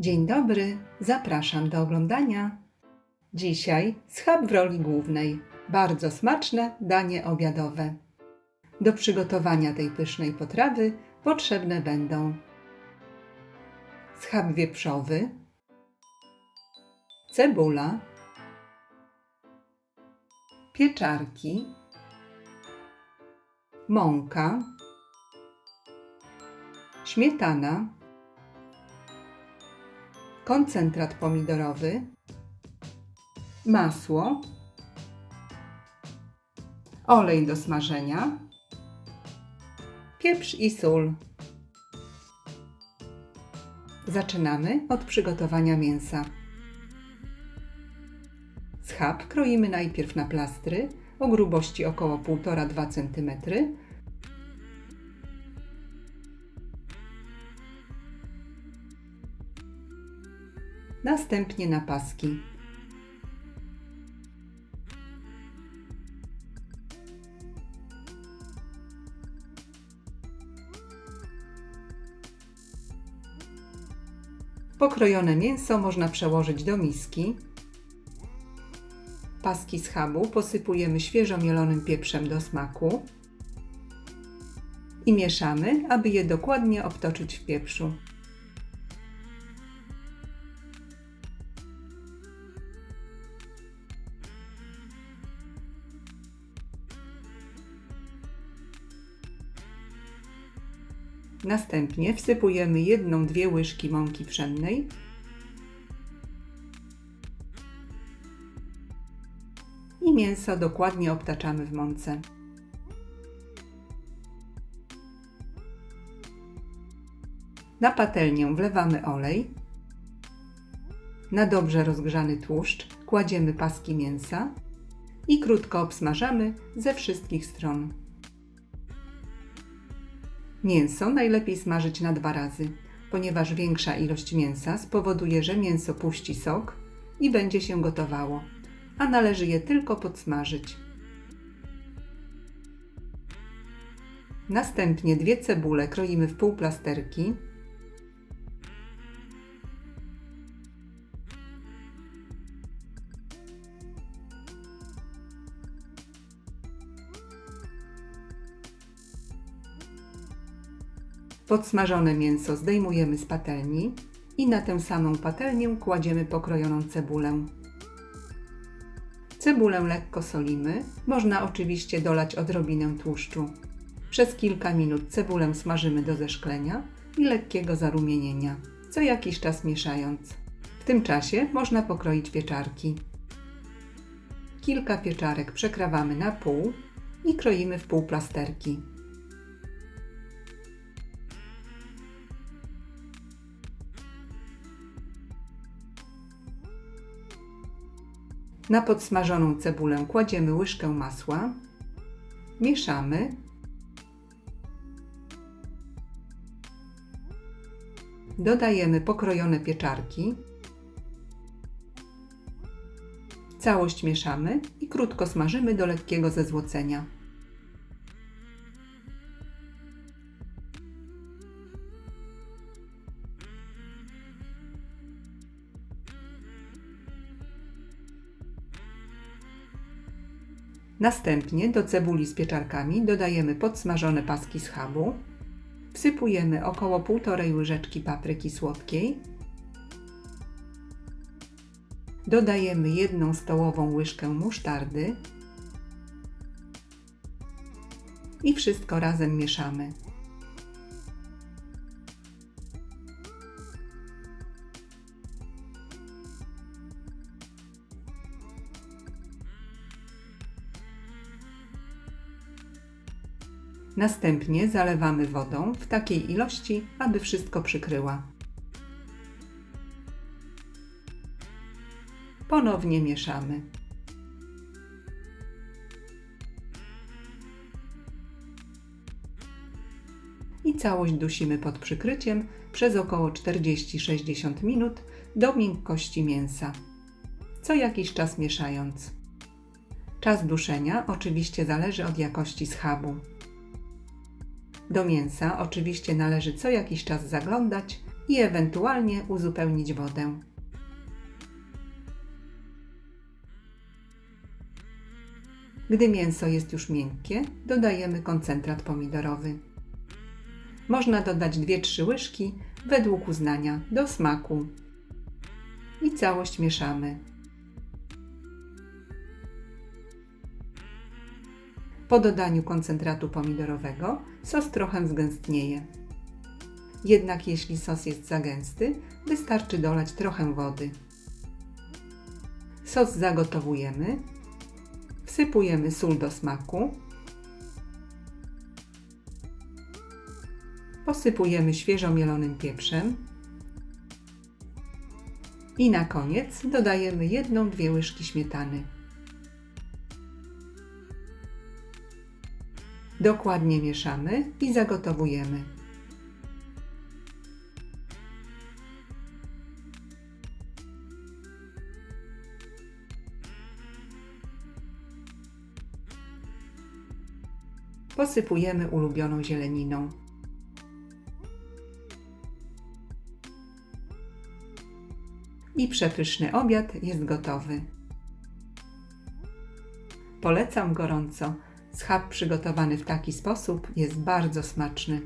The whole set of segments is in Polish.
Dzień dobry, zapraszam do oglądania. Dzisiaj schab w roli głównej. Bardzo smaczne danie obiadowe. Do przygotowania tej pysznej potrawy potrzebne będą schab wieprzowy, cebula, pieczarki, mąka, śmietana, koncentrat pomidorowy, masło, olej do smażenia, pieprz i sól. Zaczynamy od przygotowania mięsa. Schab kroimy najpierw na plastry o grubości około 1,5-2 cm. Następnie na paski. Pokrojone mięso można przełożyć do miski. Paski schabu posypujemy świeżo mielonym pieprzem do smaku i mieszamy, aby je dokładnie obtoczyć w pieprzu. Następnie wsypujemy jedną, dwie łyżki mąki pszennej i mięso dokładnie obtaczamy w mące. Na patelnię wlewamy olej. Na dobrze rozgrzany tłuszcz kładziemy paski mięsa i krótko obsmażamy ze wszystkich stron. Mięso najlepiej smażyć na dwa razy, ponieważ większa ilość mięsa spowoduje, że mięso puści sok i będzie się gotowało, a należy je tylko podsmażyć. Następnie dwie cebule kroimy w półplasterki. Podsmażone mięso zdejmujemy z patelni i na tę samą patelnię kładziemy pokrojoną cebulę. Cebulę lekko solimy, można oczywiście dolać odrobinę tłuszczu. Przez kilka minut cebulę smażymy do zeszklenia i lekkiego zarumienienia, co jakiś czas mieszając. W tym czasie można pokroić pieczarki. Kilka pieczarek przekrawamy na pół i kroimy w pół Na podsmażoną cebulę kładziemy łyżkę masła, mieszamy. Dodajemy pokrojone pieczarki. Całość mieszamy i krótko smażymy do lekkiego zezłocenia. Następnie do cebuli z pieczarkami dodajemy podsmażone paski schabu. Wsypujemy około 1,5 łyżeczki papryki słodkiej. Dodajemy 1 stołową łyżkę musztardy i wszystko razem mieszamy. Następnie zalewamy wodą w takiej ilości, aby wszystko przykryła. Ponownie mieszamy. I całość dusimy pod przykryciem przez około 40-60 minut do miękkości mięsa, co jakiś czas mieszając. Czas duszenia oczywiście zależy od jakości schabu. Do mięsa oczywiście należy co jakiś czas zaglądać i ewentualnie uzupełnić wodę. Gdy mięso jest już miękkie, dodajemy koncentrat pomidorowy. Można dodać 2-3 łyżki według uznania do smaku. I całość mieszamy. Po dodaniu koncentratu pomidorowego sos trochę zgęstnieje. Jednak jeśli sos jest za gęsty, wystarczy dolać trochę wody. Sos zagotowujemy. Wsypujemy sól do smaku. Posypujemy świeżo mielonym pieprzem. I na koniec dodajemy 1-2 łyżki śmietany. Dokładnie mieszamy i zagotowujemy. Posypujemy ulubioną zieleniną. I przepyszny obiad jest gotowy. Polecam gorąco. Schab przygotowany w taki sposób jest bardzo smaczny.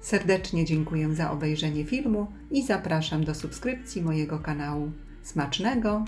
Serdecznie dziękuję za obejrzenie filmu i zapraszam do subskrypcji mojego kanału. Smacznego